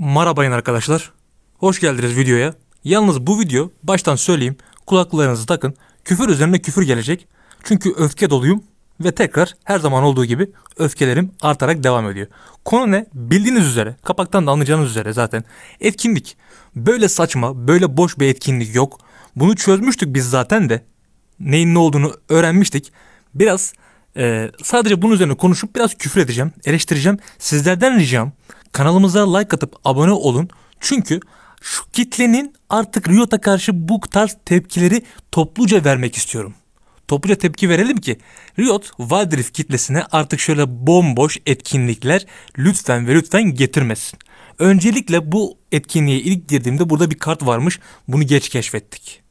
Merhabayın arkadaşlar. Hoş geldiniz videoya. Yalnız bu video baştan söyleyeyim. Kulaklarınızı takın. Küfür üzerine küfür gelecek. Çünkü öfke doluyum ve tekrar her zaman olduğu gibi öfkelerim artarak devam ediyor. Konu ne? Bildiğiniz üzere, kapaktan da anlayacağınız üzere zaten etkinlik. Böyle saçma, böyle boş bir etkinlik yok. Bunu çözmüştük biz zaten de. Neyin ne olduğunu öğrenmiştik. Biraz e, sadece bunun üzerine konuşup biraz küfür edeceğim, eleştireceğim. Sizlerden ricam kanalımıza like atıp abone olun. Çünkü şu kitlenin artık Riot'a karşı bu tarz tepkileri topluca vermek istiyorum. Topluca tepki verelim ki Riot Wild Rift kitlesine artık şöyle bomboş etkinlikler lütfen ve lütfen getirmesin. Öncelikle bu etkinliğe ilk girdiğimde burada bir kart varmış. Bunu geç keşfettik.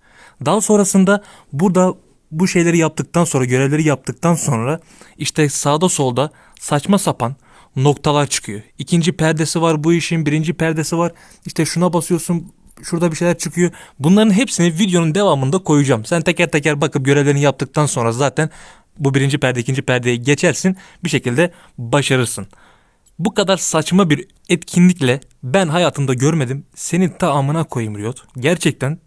Daha sonrasında burada bu şeyleri yaptıktan sonra görevleri yaptıktan sonra işte sağda solda saçma sapan noktalar çıkıyor. İkinci perdesi var bu işin birinci perdesi var. İşte şuna basıyorsun şurada bir şeyler çıkıyor. Bunların hepsini videonun devamında koyacağım. Sen teker teker bakıp görevlerini yaptıktan sonra zaten bu birinci perde ikinci perdeye geçersin bir şekilde başarırsın. Bu kadar saçma bir etkinlikle ben hayatımda görmedim. Senin ta amına koyayım Riot. Gerçekten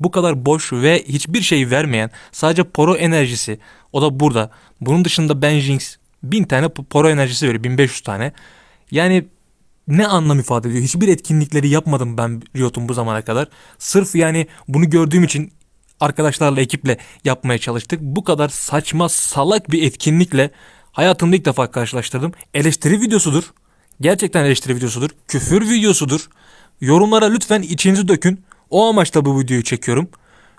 bu kadar boş ve hiçbir şey vermeyen sadece poro enerjisi o da burada. Bunun dışında ben Jinx 1000 tane poro enerjisi veriyor 1500 tane. Yani ne anlam ifade ediyor? Hiçbir etkinlikleri yapmadım ben Riot'un bu zamana kadar. Sırf yani bunu gördüğüm için arkadaşlarla ekiple yapmaya çalıştık. Bu kadar saçma salak bir etkinlikle hayatımda ilk defa karşılaştırdım. Eleştiri videosudur. Gerçekten eleştiri videosudur. Küfür videosudur. Yorumlara lütfen içinizi dökün. O amaçla bu videoyu çekiyorum.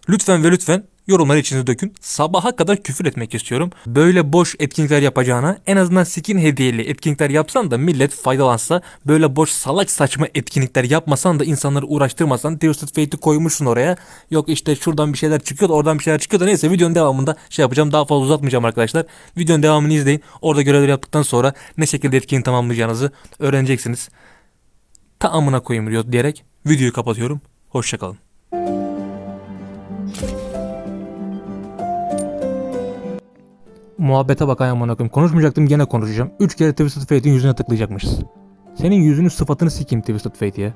Lütfen ve lütfen yorumlara içinizi dökün. Sabaha kadar küfür etmek istiyorum. Böyle boş etkinlikler yapacağına en azından skin hediyeli etkinlikler yapsan da millet faydalansa böyle boş salak saçma etkinlikler yapmasan da insanları uğraştırmasan Twisted Fate'i koymuşsun oraya. Yok işte şuradan bir şeyler çıkıyor da oradan bir şeyler çıkıyor da neyse videonun devamında şey yapacağım. Daha fazla uzatmayacağım arkadaşlar. Videonun devamını izleyin. Orada görevleri yaptıktan sonra ne şekilde etkinliği tamamlayacağınızı öğreneceksiniz. Ta amına koyayım Riot diyerek videoyu kapatıyorum. Hoşçakalın. Muhabbete bak ay amına koyayım. Konuşmayacaktım gene konuşacağım. 3 kere Twisted Fate'in yüzüne tıklayacakmışız. Senin yüzünün sıfatını sikeyim Twisted Fate ya.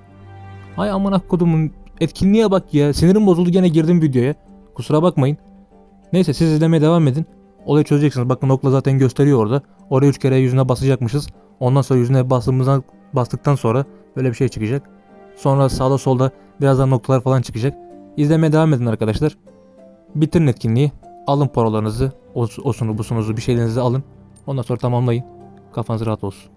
Ay amına kodumun etkinliğe bak ya. Sinirim bozuldu gene girdim videoya. Kusura bakmayın. Neyse siz izlemeye devam edin. Olayı çözeceksiniz. Bakın okla zaten gösteriyor orada. Oraya 3 kere yüzüne basacakmışız. Ondan sonra yüzüne bastığımızdan bastıktan sonra böyle bir şey çıkacak. Sonra sağda solda birazdan noktalar falan çıkacak. İzlemeye devam edin arkadaşlar. Bitirin etkinliği. Alın paralarınızı, osunu busunuzu bir şeylerinizi alın. Ondan sonra tamamlayın. Kafanız rahat olsun.